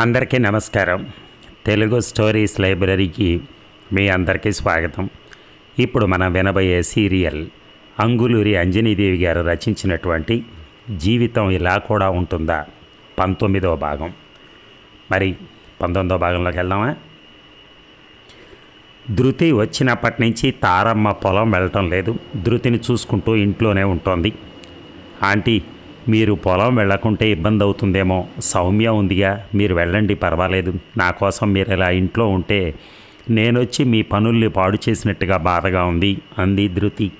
అందరికీ నమస్కారం. తెలుగు స్టోరీస్ లైబ్రరీకి మీ అందరికీ స్వాగతం. ఇప్పుడు మనం వినబోయే సీరియల్ అంగులూరి అంజనీదేవి గారు రచించినటువంటి జీవితం ఇలా కూడా ఉంటుందా? పంతొమ్మిదవ భాగం. మరి పంతొమ్మిదవ భాగంలోకి వెళ్దామా? ధృతి వచ్చినప్పటి నుంచి తారమ్మ పొలం వెళ్ళటం లేదు. ధృతిని చూసుకుంటూ ఇంట్లోనే ఉంటుంది. ఆంటీ మీరు పొలం వెళ్ళకుంటే ఇబ్బంది అవుతుందేమో సౌమ్య ఉందిగా మీరు వెళ్ళండి పర్వాలేదు. నా కోసం మీరు ఇలా ఇంట్లో ఉంటే నేనొచ్చి మీ పనుల్ని పాడు చేసినట్టుగా బాధగా ఉంది అంది ధృతి.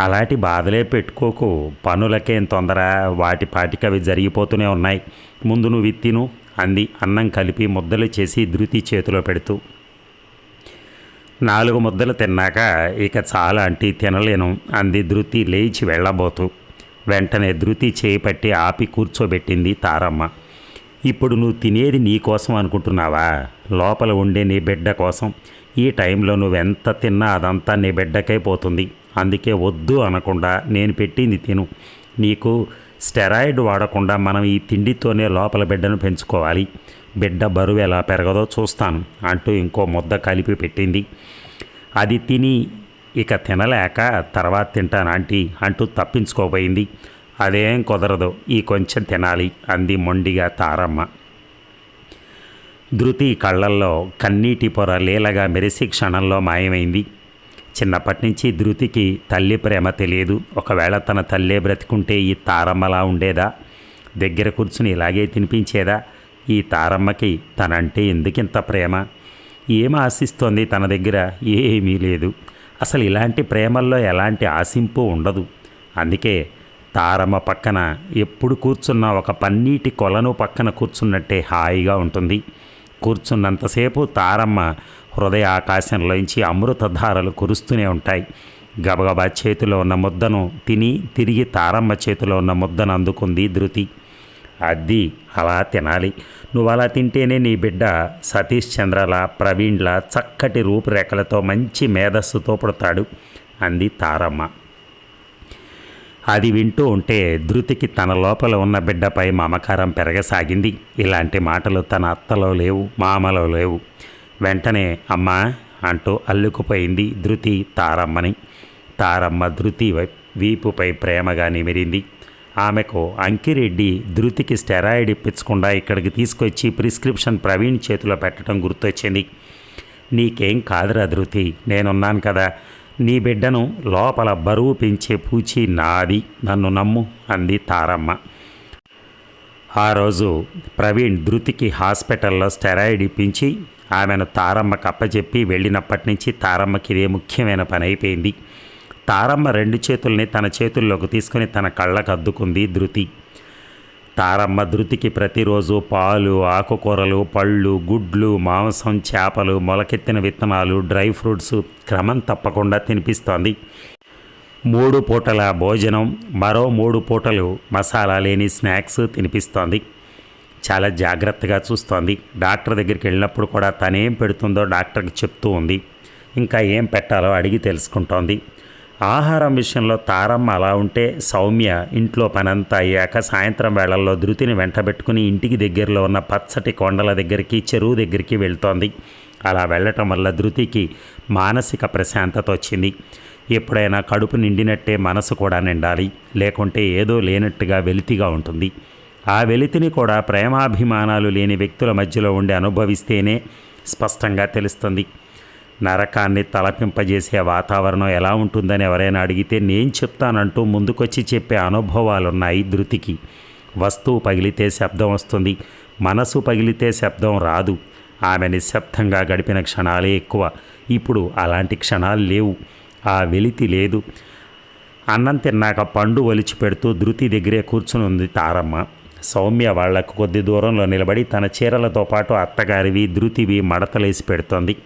అలాంటి బాధలే పెట్టుకోకు. పనులకేం తొందర వాటి పాటికవి జరిగిపోతూనే ఉన్నాయి. ముందు నువ్వు విత్తిను అంది అన్నం కలిపి ముద్దలు చేసి ధృతి చేతిలో పెడుతూ. నాలుగు ముద్దలు తిన్నాక ఇక చాలా అంటే తినలేను అంది ధృతి లేచి వెళ్ళబోతూ. వెంటనే ధృతి చేపట్టి ఆపి కూర్చోబెట్టింది తారమ్మ. ఇప్పుడు నువ్వు తినేది నీ కోసం అనుకుంటున్నావా? లోపల ఉండే నీ బిడ్డ కోసం. ఈ టైంలో నువ్వెంత తిన్నా అదంతా నీ బిడ్డకై పోతుంది. అందుకే వద్దు అనకుండా నేను పెట్టింది తిను. నీకు స్టెరాయిడ్ వాడకుండా మనం ఈ తిండితోనే లోపల బిడ్డను పెంచుకోవాలి. బిడ్డ బరువు ఎలా పెరగదో చూస్తాను అంటూ ఇంకో ముద్ద కలిపి పెట్టింది. అది తిని ఇక తినలేక తర్వాత తింటాను ఆంటీ అంటూ తప్పించుకోబోయింది. అదేం కుదరదు ఈ కొంచెం తినాలి అంది మొండిగా తారమ్మ. ధృతి కళ్ళల్లో కన్నీటి పొర లీలగా మెరిసి క్షణంలో మాయమైంది. చిన్నప్పటి నుంచి ధృతికి తల్లి ప్రేమ తెలియదు. ఒకవేళ తన తల్లే బ్రతికుంటే ఈ తారమ్మలా ఉండేదా? దగ్గర కూర్చుని ఇలాగే తినిపించేదా? ఈ తారమ్మకి తనంటే ఎందుకింత ప్రేమ? ఏం ఆశిస్తోంది తన దగ్గర? ఏమీ లేదు. అసలు ఇలాంటి ప్రేమల్లో ఎలాంటి ఆశింపు ఉండదు. అందుకే తారమ్మ పక్కన ఎప్పుడు కూర్చున్న ఒక పన్నీటి కొలను పక్కన కూర్చున్నట్టే హాయిగా ఉంటుంది. కూర్చున్నంతసేపు తారమ్మ హృదయ ఆకాశంలోంచి అమృతధారలు కురుస్తూనే ఉంటాయి. గబగబా చేతిలో ఉన్న ముద్దను తిని తిరిగి తారమ్మ చేతిలో ఉన్న ముద్దను అందుకుంది ధృతి. అది అలా తినాలి. నువ్వు అలా తింటేనే నీ బిడ్డ సతీష్ చంద్రల ప్రవీణ్ల చక్కటి రూపురేఖలతో మంచి మేధస్సుతో పుడతాడు అంది తారమ్మ. అది వింటూ ఉంటే ధృతికి తన లోపల ఉన్న బిడ్డపై మమకారం పెరగసాగింది. ఇలాంటి మాటలు తన అత్తలో లేవు మామలో లేవు. వెంటనే అమ్మా అంటూ అల్లుకుపోయింది ధృతి తారమ్మని. తారమ్మ ధృతి వై- వీపుపై ప్రేమగా నిమిరింది. ఆమెకు అంకిరెడ్డి ధృతికి స్టెరాయిడ్ ఇప్పించకుండా ఇక్కడికి తీసుకొచ్చి ప్రిస్క్రిప్షన్ ప్రవీణ్ చేతిలో పెట్టడం గుర్తొచ్చింది. నీకేం కాదురా ధృతి నేనున్నాను కదా. నీ బిడ్డను లోపల బరువు పెంచే పూచి నాది. నన్ను నమ్ము అంది తారమ్మ. ఆ రోజు ప్రవీణ్ ధృతికి హాస్పిటల్లో స్టెరాయిడ్ ఇప్పించి ఆమెను తారమ్మకు అప్పచెప్పి వెళ్ళినప్పటి నుంచి తారమ్మకి ఇదే ముఖ్యమైన పని అయిపోయింది. తారమ్మ రెండు చేతుల్ని తన చేతుల్లోకి తీసుకుని తన కళ్ళకు అద్దుకుంది ధృతి. తారమ్మ ధృతికి ప్రతిరోజు పాలు ఆకుకూరలు పళ్ళు గుడ్లు మాంసం చేపలు మొలకెత్తిన విత్తనాలు డ్రై ఫ్రూట్స్ క్రమం తప్పకుండా తినిపిస్తోంది. మూడు పూటల భోజనం మరో మూడు పూటలు మసాలా లేని స్నాక్స్ తినిపిస్తోంది. చాలా జాగ్రత్తగా చూస్తోంది. డాక్టర్ దగ్గరికి వెళ్ళినప్పుడు కూడా తనేం పెడుతుందో డాక్టర్కి చెప్తూ ఉంది. ఇంకా ఏం పెట్టాలో అడిగి తెలుసుకుంటోంది. ఆహారం విషయంలో తారమ్మ అలా ఉంటే సౌమ్య ఇంట్లో పనంతా అయ్యాక సాయంత్రం వేళల్లో ధృతిని వెంటబెట్టుకుని ఇంటికి దగ్గరలో ఉన్న పచ్చటి కొండల దగ్గరికి చెరువు దగ్గరికి వెళ్తోంది. అలా వెళ్ళటం వల్ల ధృతికి మానసిక ప్రశాంతత వచ్చింది. ఎప్పుడైనా కడుపు నిండినట్టే మనసు కూడా నిండాలి. లేకుంటే ఏదో లేనట్టుగా వెలితిగా ఉంటుంది. ఆ వెలితిని కూడా ప్రేమాభిమానాలు లేని వ్యక్తుల మధ్యలో ఉండి అనుభవిస్తేనే స్పష్టంగా తెలుస్తుంది. నరకాన్ని తలపింపజేసే వాతావరణం ఎలా ఉంటుందని ఎవరైనా అడిగితే నేను చెప్తానంటూ ముందుకొచ్చి చెప్పే అనుభవాలున్నాయి ధృతికి. వస్తువు పగిలితే శబ్దం వస్తుంది మనసు పగిలితే శబ్దం రాదు. ఆమె నిశ్శబ్దంగా గడిపిన క్షణాలే ఎక్కువ. ఇప్పుడు అలాంటి క్షణాలు లేవు. ఆ వెలితి లేదు. అన్నం తిన్నాక పండు ఒలిచి పెడుతూ ధృతి దగ్గరే కూర్చుని ఉంది తారమ్మ. సౌమ్య వాళ్ళకు కొద్ది దూరంలో నిలబడి తన చీరలతో పాటు అత్తగారివి ధృతివి మడతలేసి పెడుతోంది.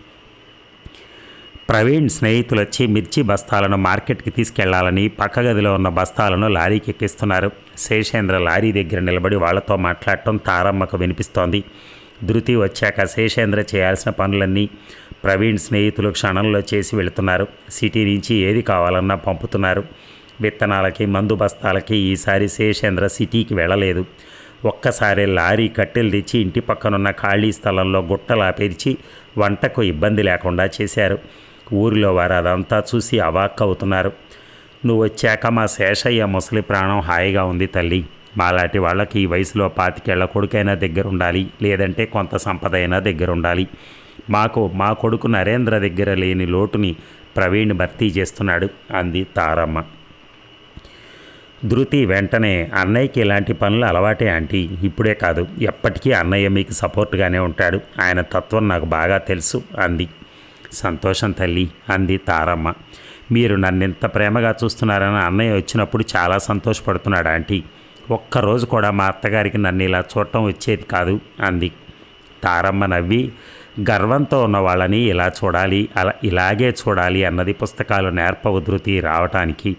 ప్రవీణ్ స్నేహితులు వచ్చి మిర్చి బస్తాలను మార్కెట్కి తీసుకెళ్ళాలని పక్క గదిలో ఉన్న బస్తాలను లారీకి ఎక్కిస్తున్నారు శేషేంద్ర లారీ దగ్గర నిలబడి వాళ్ళతో మాట్లాడటం తారమ్మకు వినిపిస్తోంది. ధృతి వచ్చాక శేషేంద్ర చేయాల్సిన పనులన్నీ ప్రవీణ్ స్నేహితులు క్షణంలో చేసి వెళుతున్నారు. సిటీ నుంచి ఏది కావాలన్నా పంపుతున్నారు. విత్తనాలకి మందు బస్తాలకి ఈసారి శేషేంద్ర సిటీకి వెళ్ళలేదు. ఒక్కసారి లారీ కట్టెలు తెచ్చి ఇంటి పక్కనున్న ఖాళీ స్థలంలో గుట్టలా పెరిచి వంటకు ఇబ్బంది లేకుండా చేశారు. ఊరిలో వారు అదంతా చూసి అవాక్ అవుతున్నారు నువ్వు వచ్చాక మా శేషయ్య ముసలి ప్రాణం హాయిగా ఉంది తల్లి. మాలాంటి వాళ్ళకి ఈ వయసులో పాతికేళ్ళ కొడుకైనా దగ్గర ఉండాలి లేదంటే కొంత సంపద అయినా దగ్గర ఉండాలి మాకు మా కొడుకు నరేంద్ర దగ్గర లేని లోటుని ప్రవీణ్ భర్తీ చేస్తున్నాడు అంది తారమ్మ. ధృతి వెంటనే అన్నయ్యకి ఇలాంటి పనులు అలవాటే ఆంటీ. ఇప్పుడే కాదు ఎప్పటికీ అన్నయ్య మీకు సపోర్ట్గానే ఉంటాడు. ఆయన తత్వం నాకు బాగా తెలుసు అంది సంతోషం తల్లి అంది తారమ్మ. మీరు నన్నెంత ప్రేమగా చూస్తున్నారని అన్నయ్య వచ్చినప్పుడు చాలా సంతోషపడుతున్నాడు ఆంటీ. ఒక్కరోజు కూడా మా అత్తగారికి నన్ను ఇలా చూడటం వచ్చేది కాదు అంది. తారమ్మ నవ్వి గర్వంతో ఉన్న వాళ్ళని ఇలా చూడాలి అలా ఇలాగే చూడాలి అన్నది పుస్తకాలు నేర్ప ఉధృతి రావటానికి.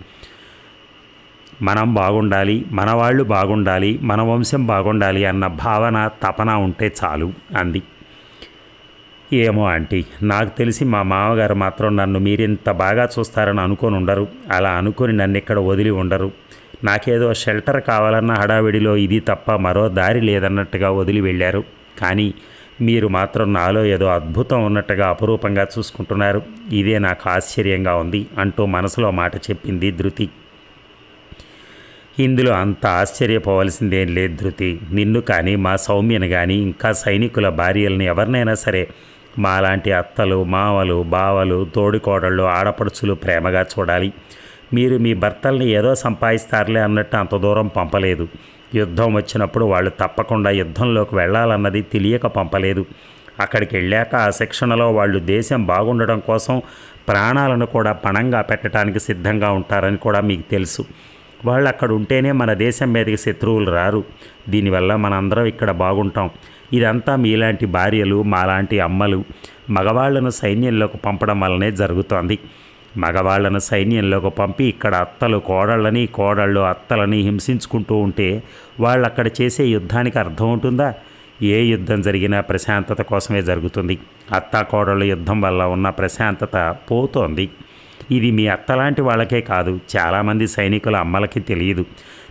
మనం బాగుండాలి మన వాళ్ళు బాగుండాలి మన వంశం బాగుండాలి అన్న భావన తపన ఉంటే చాలు అంది. ఏమో ఆంటీ నాకు తెలిసి మా మామగారు మాత్రం నన్ను మీరింత బాగా చూస్తారని అనుకొని ఉండరు. అలా అనుకొని నన్ను ఇక్కడ వదిలి ఉండరు. నాకేదో షెల్టర్ కావాలన్న హడావిడిలో ఇది తప్ప మరో దారి లేదన్నట్టుగా వదిలి వెళ్ళారు. కానీ మీరు మాత్రం నాలో ఏదో అద్భుతం ఉన్నట్టుగా అపురూపంగా చూసుకుంటున్నారు. ఇదే నాకు ఆశ్చర్యంగా ఉంది అంటూ మనసులో మాట చెప్పింది ధృతి. ఇందులో అంత ఆశ్చర్యపోవలసిందేం లేదు ధృతి. నిన్ను కానీ మా సౌమ్యను కానీ ఇంకా సైనికుల భార్యలను ఎవరినైనా సరే మాలాంటి అత్తలు మావలు బావలు తోడికోడళ్ళు ఆడపడుచులు ప్రేమగా చూడాలి. మీరు మీ భర్తల్ని ఏదో సంపాదిస్తారులే అన్నట్టు అంత దూరం పంపలేదు. యుద్ధం వచ్చినప్పుడు వాళ్ళు తప్పకుండా యుద్ధంలోకి వెళ్ళాలన్నది తెలియక పంపలేదు. అక్కడికి వెళ్ళాక ఆ శిక్షణలో వాళ్ళు దేశం బాగుండడం కోసం ప్రాణాలను కూడా పణంగా పెట్టడానికి సిద్ధంగా ఉంటారని కూడా మీకు తెలుసు. వాళ్ళు అక్కడ ఉంటేనే మన దేశం మీదకి శత్రువులు రారు. దీనివల్ల మనందరం ఇక్కడ బాగుంటాం. ఇదంతా మీలాంటి భార్యలు మాలాంటి అమ్మలు మగవాళ్ళను సైన్యంలోకి పంపడం వల్లనే జరుగుతోంది. మగవాళ్ళను సైన్యంలోకి పంపి ఇక్కడ అత్తలు కోడళ్ళని కోడళ్ళు అత్తలని హింసించుకుంటూ ఉంటే వాళ్ళు అక్కడ చేసే యుద్ధానికి అర్థం ఉంటుందా? ఏ యుద్ధం జరిగినా ప్రశాంతత కోసమే జరుగుతుంది. అత్త కోడళ్ళ యుద్ధం వల్ల ఉన్న ప్రశాంతత పోతోంది. ఇది మీ అత్తలాంటి వాళ్ళకే కాదు చాలామంది సైనికుల అమ్మలకి తెలియదు.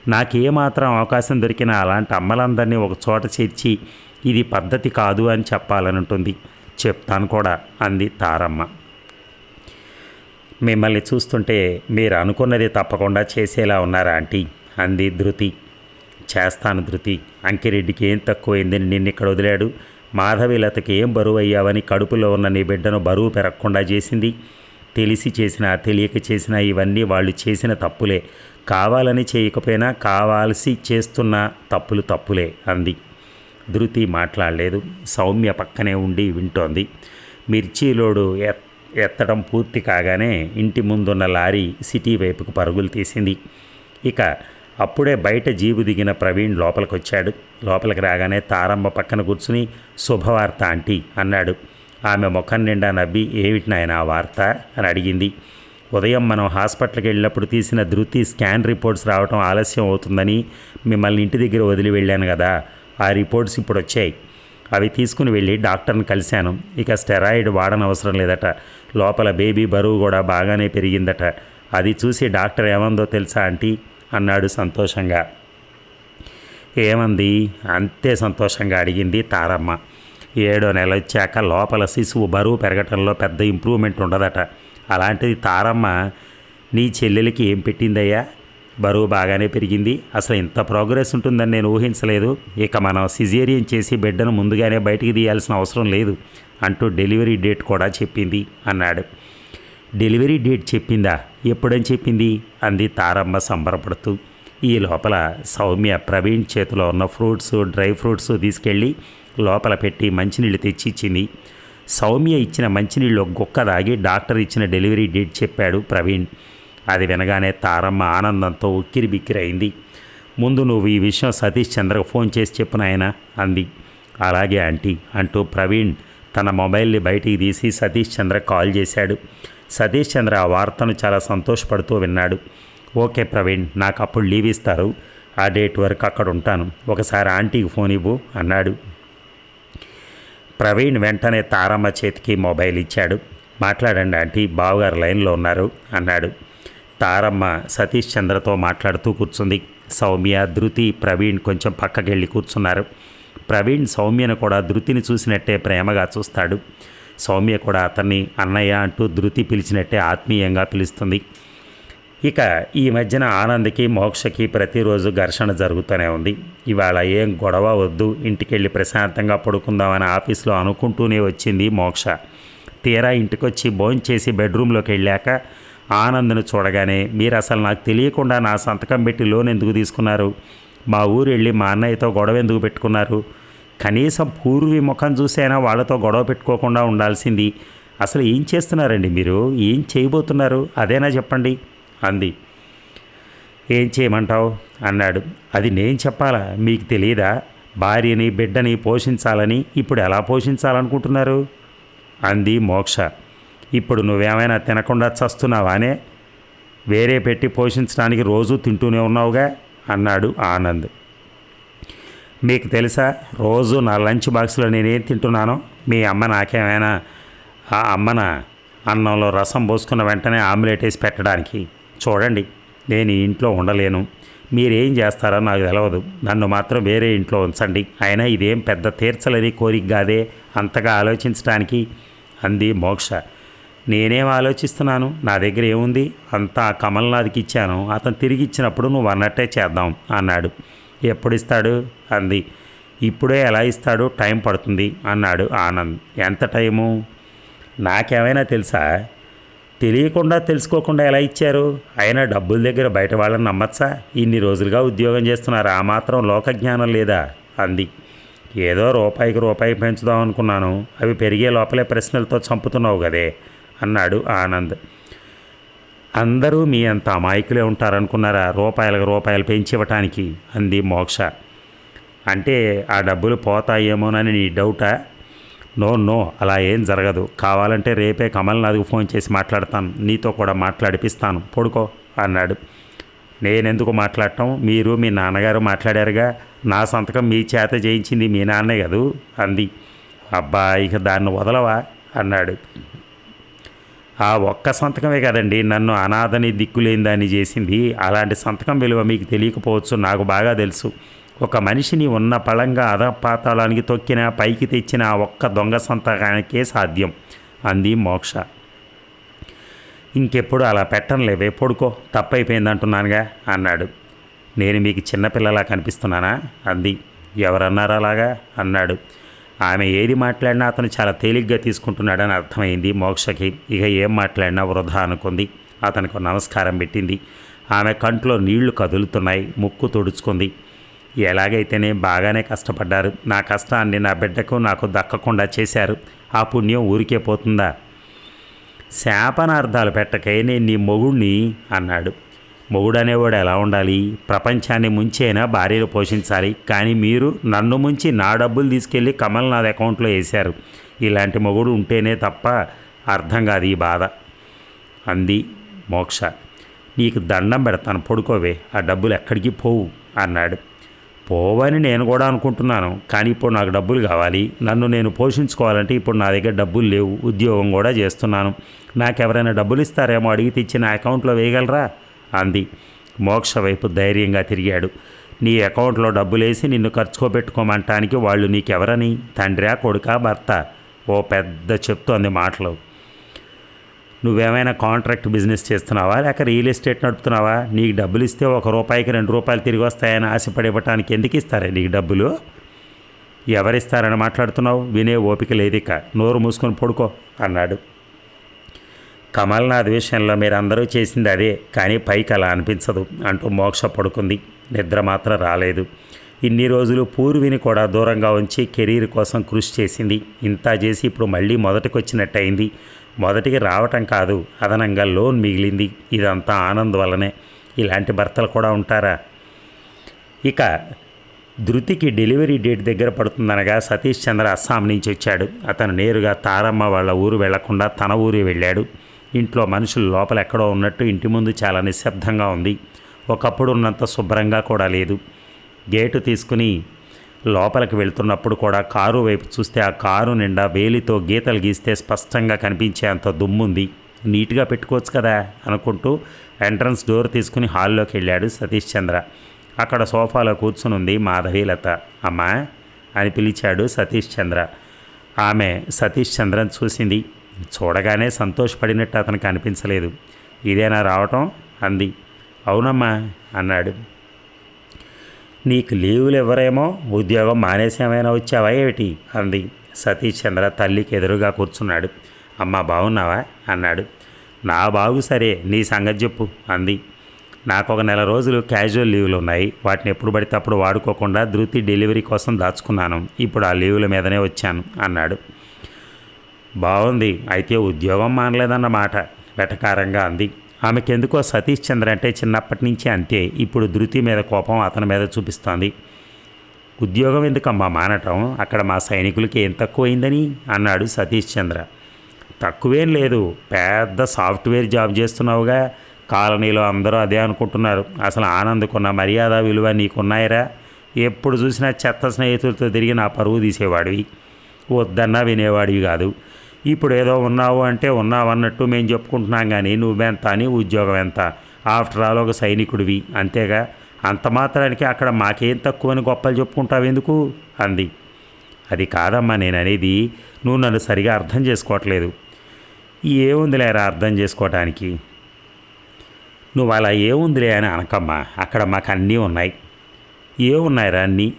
నాకేమాత్రం అవకాశం దొరికినా అలాంటి అమ్మలందరినీ ఒక చోట చేర్చి ఇది పద్ధతి కాదు అని చెప్పాలనుంటుంది. చెప్తాను కూడా అంది తారమ్మ. మిమ్మల్ని చూస్తుంటే మీరు అనుకున్నది తప్పకుండా చేసేలా ఉన్నారా ఆంటీ? అంది ధృతి. చేస్తాను ధృతి. అంకిరెడ్డికి ఏం తక్కువైంది? నిన్ను ఇక్కడ వదిలాడు. మాధవిలతకి ఏం బరువు అయ్యావని కడుపులో ఉన్న నీ బిడ్డను బరువు పెరగకుండా చేసింది. తెలిసి చేసినా తెలియక చేసినా ఇవన్నీ వాళ్ళు చేసిన తప్పులే. కావాలని చేయకపోయినా కావాల్సి చేస్తున్న తప్పులు తప్పులే అంది. ధృతి మాట్లాడలేదు. సౌమ్య పక్కనే ఉండి వింటోంది. మిర్చీలోడు ఎత్ ఎత్తడం పూర్తి కాగానే ఇంటి ముందున్న లారీ సిటీ వైపుకు పరుగులు తీసింది. ఇక అప్పుడే బయట జీబు దిగిన ప్రవీణ్ లోపలికొచ్చాడు. లోపలికి రాగానే తారమ్మ పక్కన కూర్చుని శుభవార్త ఆంటీ అన్నాడు. ఆమె ముఖం నిండా నవ్వి ఏమిటి నాయన ఆ వార్త? అని అడిగింది. ఉదయం మనం హాస్పిటల్కి వెళ్ళినప్పుడు తీసిన ధృతి స్కాన్ రిపోర్ట్స్ రావడం ఆలస్యం అవుతుందని మిమ్మల్ని ఇంటి దగ్గర వదిలి వెళ్ళాను కదా. ఆ రిపోర్ట్స్ ఇప్పుడు వచ్చాయి. అవి తీసుకుని వెళ్ళి డాక్టర్ని కలిశాను. ఇక స్టెరాయిడ్ వాడనవసరం లేదట. లోపల బేబీ బరువు కూడా బాగానే పెరిగిందట. అది చూసి డాక్టర్ ఏమందో తెలుసా ఆంటీ? అన్నాడు సంతోషంగా. ఏమంది? అంతే సంతోషంగా అడిగింది తారమ్మ. ఏడో నెల వచ్చాక లోపల శిశువు బరువు పెరగటంలో పెద్ద ఇంప్రూవ్మెంట్ ఉండదట. అలాంటిది తారమ్మ నీ చెల్లెలకి ఏం పెట్టిందయ్యా? బరువు బాగానే పెరిగింది. అసలు ఇంత ప్రోగ్రెస్ ఉంటుందని నేను ఊహించలేదు. ఇక మనం సిజేరియన్ చేసి బిడ్డను ముందుగానే బయటికి తీయాల్సిన అవసరం లేదు అంటూ డెలివరీ డేట్ కూడా చెప్పింది అన్నాడు. డెలివరీ డేట్ చెప్పిందా? ఎప్పుడని చెప్పింది? అంది తారమ్మ సంబరపడుతూ. ఈ లోపల సౌమ్య ప్రవీణ్ చేతిలో ఉన్న ఫ్రూట్స్ డ్రై ఫ్రూట్స్ తీసుకెళ్ళి లోపల పెట్టి మంచినీళ్ళు తెచ్చి ఇచ్చింది సౌమ్య ఇచ్చిన మంచినీళ్ళు గుక్క దాగి డాక్టర్ ఇచ్చిన డెలివరీ డేట్ చెప్పాడు ప్రవీణ్. అది వినగానే తారమ్మ ఆనందంతో ఉక్కిరి బిక్కిరైంది ముందు నువ్వు ఈ విషయం సతీష్ చంద్రకు ఫోన్ చేసి చెప్పు నాయనా అంది. అలాగే ఆంటీ అంటూ ప్రవీణ్ తన మొబైల్ని బయటికి తీసి సతీష్ చంద్ర కాల్ చేశాడు. సతీష్ చంద్ర ఆ వార్తను చాలా సంతోషపడుతూ విన్నాడు. ఓకే ప్రవీణ్ నాకు అప్పుడు లీవ్ ఇస్తారు. ఆ డేట్ వరకు అక్కడ ఉంటాను. ఒకసారి ఆంటీకి ఫోన్ ఇవ్వు అన్నాడు. ప్రవీణ్ వెంటనే తారమ్మ చేతికి మొబైల్ ఇచ్చాడు. మాట్లాడండి ఆంటీ బావగారు లైన్లో ఉన్నారు అన్నాడు. తారమ్మ సతీష్ చంద్రతో మాట్లాడుతూ కూర్చుంది. సౌమ్య ధృతి ప్రవీణ్ కొంచెం పక్కకెళ్ళి కూర్చున్నారు. ప్రవీణ్ సౌమ్యను కూడా ధృతిని చూసినట్టే ప్రేమగా చూస్తాడు. సౌమ్య కూడా అతన్ని అన్నయ్య అంటూ ధృతి పిలిచినట్టే ఆత్మీయంగా పిలుస్తుంది. ఇక ఈ మధ్యన ఆనంద్కి మోక్షకి ప్రతిరోజు ఘర్షణ జరుగుతూనే ఉంది. ఇవాళ ఏం గొడవ వద్దు ఇంటికెళ్ళి ప్రశాంతంగా పడుకుందామని ఆఫీస్లో అనుకుంటూనే వచ్చింది మోక్ష. తీరా ఇంటికొచ్చి భోంచేసి బెడ్రూమ్లోకి వెళ్ళాక ఆనందను చూడగానే మీరు అసలు నాకు తెలియకుండా నా సంతకం పెట్టి లోన్ ఎందుకు తీసుకున్నారు? మా ఊరు వెళ్ళి మా అన్నయ్యతో గొడవ ఎందుకు పెట్టుకున్నారు? కనీసం పూర్వీ ముఖం చూసైనా వాళ్ళతో గొడవ పెట్టుకోకుండా ఉండాల్సింది. అసలు ఏం చేస్తున్నారండి మీరు? ఏం చేయబోతున్నారు? అదేనా చెప్పండి అంది. ఏం చేయమంటావు? అన్నాడు. అది నేను చెప్పాలా? మీకు తెలియదా భార్యని బిడ్డని పోషించాలని ఇప్పుడు ఎలా పోషించాలనుకుంటున్నారు? అంది మోక్ష. ఇప్పుడు నువ్వేమైనా తినకుండా చస్తున్నావానే వేరే పెట్టి పోషించడానికి రోజూ తింటూనే ఉన్నావుగా? అన్నాడు ఆనంద్. మీకు తెలుసా రోజు నా లంచ్ బాక్స్లో నేనేం తింటున్నానో? మీ అమ్మ నాకేమైనా ఆ అమ్మన అన్నంలో రసం పోసుకున్న వెంటనే ఆమ్లెట్ వేసి పెట్టడానికి. చూడండి నేను ఈ ఇంట్లో ఉండలేను. మీరేం చేస్తారో నాకు తెలియదు నన్ను మాత్రం వేరే ఇంట్లో ఉంచండి. అయినా ఇదేం పెద్ద తీర్చలేని కోరిక కాదే? అంతగా ఆలోచించడానికి అంది మోక్ష. నేనేం ఆలోచిస్తున్నాను? నా దగ్గర ఏముంది? అంతా కమల్నాథ్కి ఇచ్చాను. అతను తిరిగి ఇచ్చినప్పుడు నువ్వు అన్నట్టే చేద్దాం అన్నాడు. ఎప్పుడు ఇస్తాడు? అంది. ఇప్పుడే ఎలా ఇస్తాడు టైం పడుతుంది అన్నాడు ఆనంద్. ఎంత టైము? నాకేమైనా తెలుసా? తెలియకుండా తెలుసుకోకుండా ఎలా ఇచ్చారు? అయినా డబ్బుల దగ్గర బయట వాళ్ళని నమ్మచ్చా? ఇన్ని రోజులుగా ఉద్యోగం చేస్తున్నారు. ఆ మాత్రం లోకజ్ఞానం లేదా? అంది. ఏదో రూపాయికి రూపాయి పెంచుదాం అనుకున్నాను. అవి పెరిగే లోపలే ప్రశ్నలతో చంపుతున్నావు కదే. అన్నాడు ఆనంద్. అందరూ మీ అంత అమాయకులే ఉంటారనుకున్నారా? రూపాయలకు రూపాయలు పెంచివ్వటానికి అంది మోక్ష. అంటే ఆ డబ్బులు పోతాయేమోనని నీ డౌటా? నో నో అలా ఏం జరగదు. కావాలంటే రేపే కమల్నాథ్కి ఫోన్ చేసి మాట్లాడతాను. నీతో కూడా మాట్లాడిపిస్తాను. పడుకో అన్నాడు. నేనెందుకు మాట్లాడటం? మీరు మీ నాన్నగారు మాట్లాడారుగా. నా సంతకం మీ చేత చేయించింది మీ నాన్నే కదూ? అంది. అబ్బా ఇక దాన్ని వదలవా? అన్నాడు. ఆ ఒక్క సంతకమే కదండి. నన్ను అనాథని దిక్కులేని దాన్ని చేసింది. అలాంటి సంతకం విలువ మీకు తెలియకపోవచ్చు నాకు బాగా తెలుసు. ఒక మనిషిని ఉన్న పళంగా అధపాతాళానికి తొక్కిన పైకి తెచ్చిన ఆ ఒక్క దొంగ సంతకానికే సాధ్యం అంది మోక్ష. ఇంకెప్పుడు అలా పెట్టనులేవే పడుకో తప్పైపోయింది అంటున్నానుగా అన్నాడు. నేను మీకు చిన్నపిల్లలా కనిపిస్తున్నానా? అంది. ఎవరన్నారు అలాగా అన్నాడు. ఆమె ఏది మాట్లాడినా అతను చాలా తేలిగ్గా తీసుకుంటున్నాడని అర్థమైంది మోక్షకి. ఇక ఏం మాట్లాడినా వృధా అనుకుంది. అతనికి నమస్కారం పెట్టింది. ఆమె కంట్లో నీళ్ళు కదులుతున్నాయి. ముక్కు తుడుచుకుంది. ఎలాగైతేనే బాగానే కష్టపడ్డారు. నా కష్టాన్ని నా బిడ్డకు నాకు దక్కకుండా చేశారు. ఆ పుణ్యం ఊరికే పోతుందా? శాపనార్థాలు పెట్టకే నేను నీ మొగుణ్ణి అన్నాడు. మొగుడనేవాడు ఎలా ఉండాలి? ప్రపంచాన్ని ముంచైనా? భార్యను పోషించాలి. కానీ మీరు నన్ను ముంచి నా డబ్బులు తీసుకెళ్ళి కమల్ నాది అకౌంట్లో వేశారు ఇలాంటి మొగుడు ఉంటేనే తప్ప అర్థం కాదు ఈ బాధ. అంది మోక్ష. నీకు దండం పెడతాను పడుకోవే. ఆ డబ్బులు ఎక్కడికి పోవు అన్నాడు. పోవని నేను కూడా అనుకుంటున్నాను. కానీ ఇప్పుడు నాకు డబ్బులు కావాలి. నన్ను నేను పోషించుకోవాలంటే ఇప్పుడు నా దగ్గర డబ్బులు లేవు. ఉద్యోగం కూడా చేస్తున్నాను. నాకెవరైనా డబ్బులు ఇస్తారేమో అడిగి తెచ్చి నా అకౌంట్లో వేయగలరా? అంది. మోక్ష వైపు ధైర్యంగా తిరిగాడు. నీ అకౌంట్లో డబ్బులేసి నిన్ను ఖర్చుకోబెట్టుకోమంటానికి వాళ్ళు నీకెవరని? తండ్రా కొడుకా భర్త? ఓ పెద్ద చెప్తోంది మాటలు. నువ్వేమైనా కాంట్రాక్ట్ బిజినెస్ చేస్తున్నావా? లేక రియల్ ఎస్టేట్ నడుపుతున్నావా? నీకు డబ్బులు ఇస్తే ఒక రూపాయికి రెండు రూపాయలు తిరిగి వస్తాయని ఆశపడి ఇవ్వటానికి ఎందుకు ఇస్తారా నీకు డబ్బులు? ఎవరిస్తారని మాట్లాడుతున్నావు? వినే ఓపిక లేదిక. నోరు మూసుకొని పడుకో అన్నాడు. కమల్నాథ్ విషయంలో మీరందరూ చేసింది అదే కానీ పైకి అలా అనిపించదు అంటూ మోక్ష పడుకుంది. నిద్ర మాత్రం రాలేదు. ఇన్ని రోజులు పూర్విని కూడా దూరంగా ఉంచి కెరీర్ కోసం కృషి చేసింది. ఇంత చేసి ఇప్పుడు మళ్ళీ మొదటికి వచ్చినట్టయింది మొదటికి రావటం కాదు అదనంగా లోన్ మిగిలింది. ఇదంతా ఆనంద్ వల్లనే. ఇలాంటి భర్తలు కూడా ఉంటారా? ఇక ధృతికి డెలివరీ డేట్ దగ్గర పడుతుందనగా సతీష్ చంద్ర అస్సాం నుంచి వచ్చాడు. అతను నేరుగా తారమ్మ వాళ్ళ ఊరు వెళ్ళకుండా తన ఊరు వెళ్ళాడు. ఇంట్లో మనుషులు లోపల ఎక్కడో ఉన్నట్టు ఇంటి ముందు చాలా నిశ్శబ్దంగా ఉంది. ఒకప్పుడు ఉన్నంత శుభ్రంగా కూడా లేదు. గేటు తీసుకుని లోపలికి వెళ్తున్నప్పుడు కూడా కారు వైపు చూస్తే ఆ కారు నిండా వేలితో గీతలు గీస్తే స్పష్టంగా కనిపించే అంత దుమ్ముంది. నీట్గా పెట్టుకోవచ్చు కదా అనుకుంటూ ఎంట్రన్స్ డోర్ తీసుకుని హాల్లోకి వెళ్ళాడు సతీష్ చంద్ర. అక్కడ సోఫాలో కూర్చునుంది మాధవీలత. అమ్మా అని పిలిచాడు సతీష్ చంద్ర. ఆమె సతీష్ చంద్రని చూసింది. చూడగానే సంతోషపడినట్టు అతనికి అనిపించలేదు. ఇదేనా రావటం? అంది. అవునమ్మా అన్నాడు. నీకు లీవులు ఎవరేమో ఉద్యోగం మానేసేమైనా వచ్చావా ఏమిటి? అంది. సతీష్ చంద్ర తల్లికి ఎదురుగా కూర్చున్నాడు. అమ్మ బాగున్నావా? అన్నాడు. నా బాగు సరే నీ సంగతి చెప్పు అంది. నాకు ఒక నెల రోజులు క్యాజువల్ లీవులు ఉన్నాయి వాటిని ఎప్పుడు పడితే అప్పుడు వాడుకోకుండా ధృతి డెలివరీ కోసం దాచుకున్నాను. ఇప్పుడు ఆ లీవుల మీదనే వచ్చాను అన్నాడు. బాగుంది అయితే ఉద్యోగం మానలేదన్నమాట. వెటకారంగా అంది. ఆమెకెందుకో సతీష్ చంద్ర అంటే చిన్నప్పటి నుంచి అంతే. ఇప్పుడు ధృతి మీద కోపం అతని మీద చూపిస్తోంది. ఉద్యోగం ఎందుకమ్మా మానటం? అక్కడ మా సైనికులకి ఏం తక్కువైందని? అన్నాడు సతీష్ చంద్ర. తక్కువేం లేదు. పెద్ద సాఫ్ట్వేర్ జాబ్ చేస్తున్నావుగా. కాలనీలో అందరూ అదే అనుకుంటున్నారు. అసలు ఆనందకున్న మర్యాద విలువ నీకున్నాయరా? ఎప్పుడు చూసినా చెత్త స్నేహితులతో తిరిగి నా పరువు తీసేవాడివి. వద్దన్నా వినేవాడివి కాదు. ఇప్పుడు ఏదో ఉన్నావు అంటే ఉన్నావు అన్నట్టు మేము చెప్పుకుంటున్నాం కానీ నువ్వెంత అని ఉద్యోగం ఎంత? ఆఫ్టర్ ఆల్ ఒక సైనికుడివి అంతేగా? అంత మాత్రానికి అక్కడ మాకేం తక్కువని గొప్పలు చెప్పుకుంటావు ఎందుకు? అంది. అది కాదమ్మా నేను అనేది నువ్వు నన్ను సరిగా అర్థం చేసుకోవట్లేదు. ఏముందిలేరా అర్థం చేసుకోవటానికి? నువ్వు అలా ఏముందిలే అని అనకమ్మా అక్కడ మాకు అన్నీ ఉన్నాయి ఏమున్నాయిరా అన్నీ?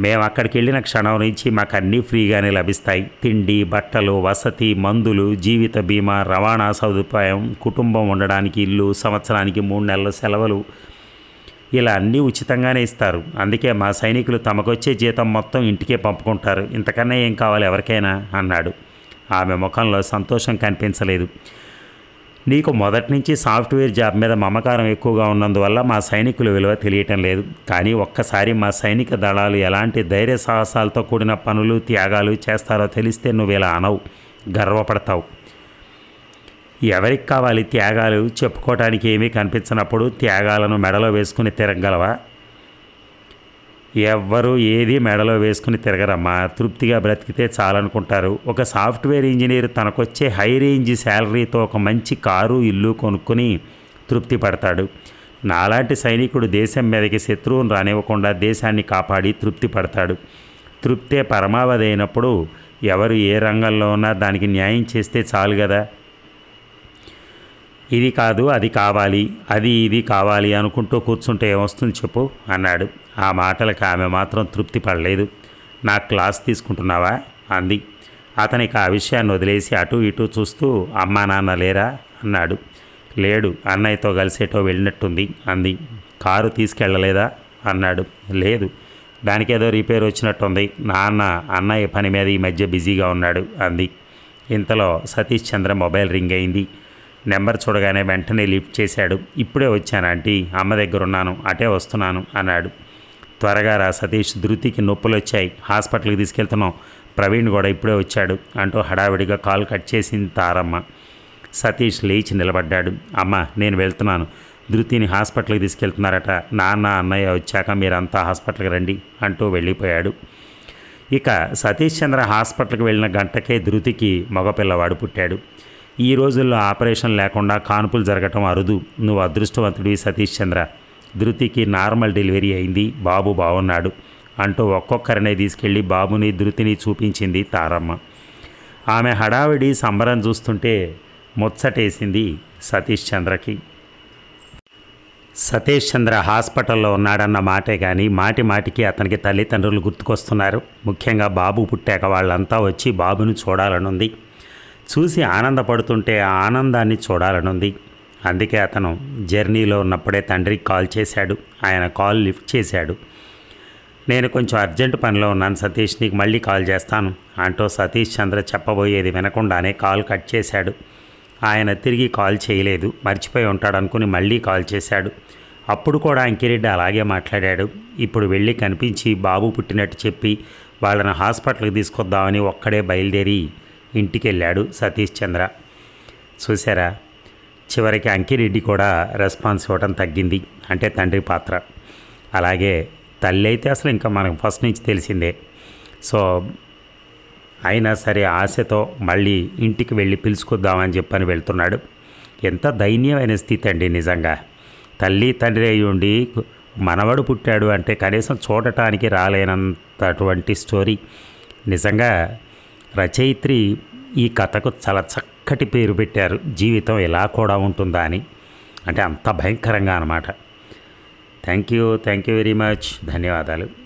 మేము అక్కడికి వెళ్ళిన క్షణం నుంచి మాకు అన్నీ ఫ్రీగానే లభిస్తాయి. తిండి బట్టలు వసతి మందులు జీవిత బీమా రవాణా సదుపాయం కుటుంబం ఉండడానికి ఇల్లు సంవత్సరానికి మూడు నెలల సెలవులు. ఇలా అన్నీ ఉచితంగానే ఇస్తారు. అందుకే మా సైనికులు తమకొచ్చే జీతం మొత్తం ఇంటికే పంపుకుంటారు. ఇంతకన్నా ఏం కావాలి ఎవరికైనా? అన్నాడు. ఆమె ముఖంలో సంతోషం కనిపించలేదు. నీకు మొదటి నుంచి సాఫ్ట్వేర్ జాబ్ మీద మమకారం ఎక్కువగా ఉన్నందువల్ల మా సైనికుల విలువ తెలియటం లేదు. కానీ ఒక్కసారి మా సైనిక దళాలు ఎలాంటి ధైర్య సాహసాలతో కూడిన పనులు త్యాగాలు చేస్తారో తెలిస్తే నువ్వు ఇలా అనవు. గర్వపడతావు. ఎవరికి కావాలి త్యాగాలు? చెప్పుకోవటానికి ఏమీ కనిపించినప్పుడు త్యాగాలను మెడలో వేసుకుని తిరగలవా ఎవ్వరూ ఏది మెడలో వేసుకుని తిరగరమ్మా. తృప్తిగా బ్రతికితే చాలనుకుంటారు. ఒక సాఫ్ట్వేర్ ఇంజనీర్ తనకొచ్చే హై రేంజ్ శాలరీతో ఒక మంచి కారు ఇల్లు కొనుక్కొని తృప్తి పడతాడు. నాలాంటి సైనికుడు దేశం మీదకి శత్రువును రానివ్వకుండా దేశాన్ని కాపాడి తృప్తి పడతాడు. తృప్తే పరమావధి అయినప్పుడు ఎవరు ఏ రంగంలో ఉన్నా దానికి న్యాయం చేస్తే చాలు కదా ఇది కాదు అది కావాలి అది ఇది కావాలి అనుకుంటూ కూర్చుంటే ఏమొస్తుంది చెప్పు? అన్నాడు. ఆ మాటలకు ఆమె మాత్రం తృప్తి పడలేదు. నా క్లాస్ తీసుకుంటున్నావా? అంది. అతనికి ఆ విషయాన్ని వదిలేసి అటు ఇటు చూస్తూ అమ్మా నాన్న లేరా? అన్నాడు. లేడు. అన్నయ్యతో కలిసేటో వెళ్ళినట్టుంది అంది. కారు తీసుకెళ్ళలేదా అన్నాడు. లేదు. దానికి ఏదో రిపేర్ వచ్చినట్టుంది. నాన్న అన్నయ్య పని మీద ఈ మధ్య బిజీగా ఉన్నాడు అంది. ఇంతలో సతీష్ చంద్ర మొబైల్ రింగ్ అయింది. నెంబర్ చూడగానే వెంటనే లిఫ్ట్ చేశాడు. ఇప్పుడే వచ్చాను ఆంటీ. అమ్మ దగ్గర ఉన్నాను అటే వస్తున్నాను అన్నాడు. త్వరగా రా సతీష్. ధృతికి నొప్పులు వచ్చాయి హాస్పిటల్కి తీసుకెళ్తున్నాం. ప్రవీణ్ కూడా ఇప్పుడే వచ్చాడు. అంటూ హడావిడిగా కాల్ కట్ చేసింది తారమ్మ. సతీష్ లేచి నిలబడ్డాడు. అమ్మ నేను వెళ్తున్నాను. ధృతిని హాస్పిటల్కి తీసుకెళ్తున్నారట. నాన్న అన్నయ్య వచ్చాక మీరంతా హాస్పిటల్కి రండి అంటూ వెళ్ళిపోయాడు. ఇక సతీష్ చంద్ర హాస్పిటల్కి వెళ్ళిన గంటకే ధృతికి మగపిల్లవాడు పుట్టాడు. ఈ రోజుల్లో ఆపరేషన్ లేకుండా కాన్పులు జరగటం అరుదు. నువ్వు అదృష్టవంతుడివి సతీష్ చంద్ర. ధృతికి నార్మల్ డెలివరీ అయింది. బాబు బాగున్నాడు అంటూ ఒక్కొక్కరినే తీసుకెళ్ళి బాబుని ధృతిని చూపించింది తారమ్మ. ఆమె హడావిడి సంబరం చూస్తుంటే ముచ్చటేసింది సతీష్ చంద్రకి. సతీష్ చంద్ర హాస్పిటల్లో ఉన్నాడన్న మాటే కానీ మాటి మాటికి అతనికి తల్లిదండ్రులు గుర్తుకొస్తున్నారు. ముఖ్యంగా బాబు పుట్టాక వాళ్ళంతా వచ్చి బాబును చూడాలనుంది. చూసి ఆనందపడుతుంటే ఆ ఆనందాన్ని చూడాలనుంది. అందుకే అతను జర్నీలో ఉన్నప్పుడే తండ్రికి కాల్ చేశాడు. ఆయన కాల్ లిఫ్ట్ చేశాడు. నేను కొంచెం అర్జెంట్ పనిలో ఉన్నాను సతీష్ నీకు మళ్ళీ కాల్ చేస్తాను అంటూ సతీష్ చంద్ర చెప్పబోయేది వినకుండానే కాల్ కట్ చేశాడు. ఆయన తిరిగి కాల్ చేయలేదు మర్చిపోయి ఉంటాడనుకుని మళ్ళీ కాల్ చేశాడు. అప్పుడు కూడా అంకిరెడ్డి అలాగే మాట్లాడాడు. ఇప్పుడు వెళ్ళి కనిపించి బాబు పుట్టినట్టు చెప్పి వాళ్ళని హాస్పిటల్కి తీసుకొద్దామని ఒక్కడే బయలుదేరి ఇంటికి వెళ్ళాడు సతీష్ చంద్ర. చూసారా చివరికి అంకిరెడ్డి కూడా రెస్పాన్స్ ఇవ్వడం తగ్గింది. అంటే తండ్రి పాత్ర. అలాగే తల్లి అయితే అసలు ఇంకా మనకు ఫస్ట్ నుంచి తెలిసిందే. సో అయినా సరే ఆశతో మళ్ళీ ఇంటికి వెళ్ళి పిలుచుకొద్దామని చెప్పని వెళ్తున్నాడు. ఎంత దైన్యమైన స్థితి అండి నిజంగా. తల్లి తండ్రి అయి ఉండి మనవడు పుట్టాడు అంటే కనీసం చూడటానికి రాలేనంతటువంటి స్టోరీ. నిజంగా రచయిత్రి ఈ కథకు చాలా చక్కటి పేరు పెట్టారు. జీవితం ఎలా కూడా ఉంటుందా అని. అంటే అంత భయంకరంగా అనమాట thank you thank you very much. ధన్యవాదాలు.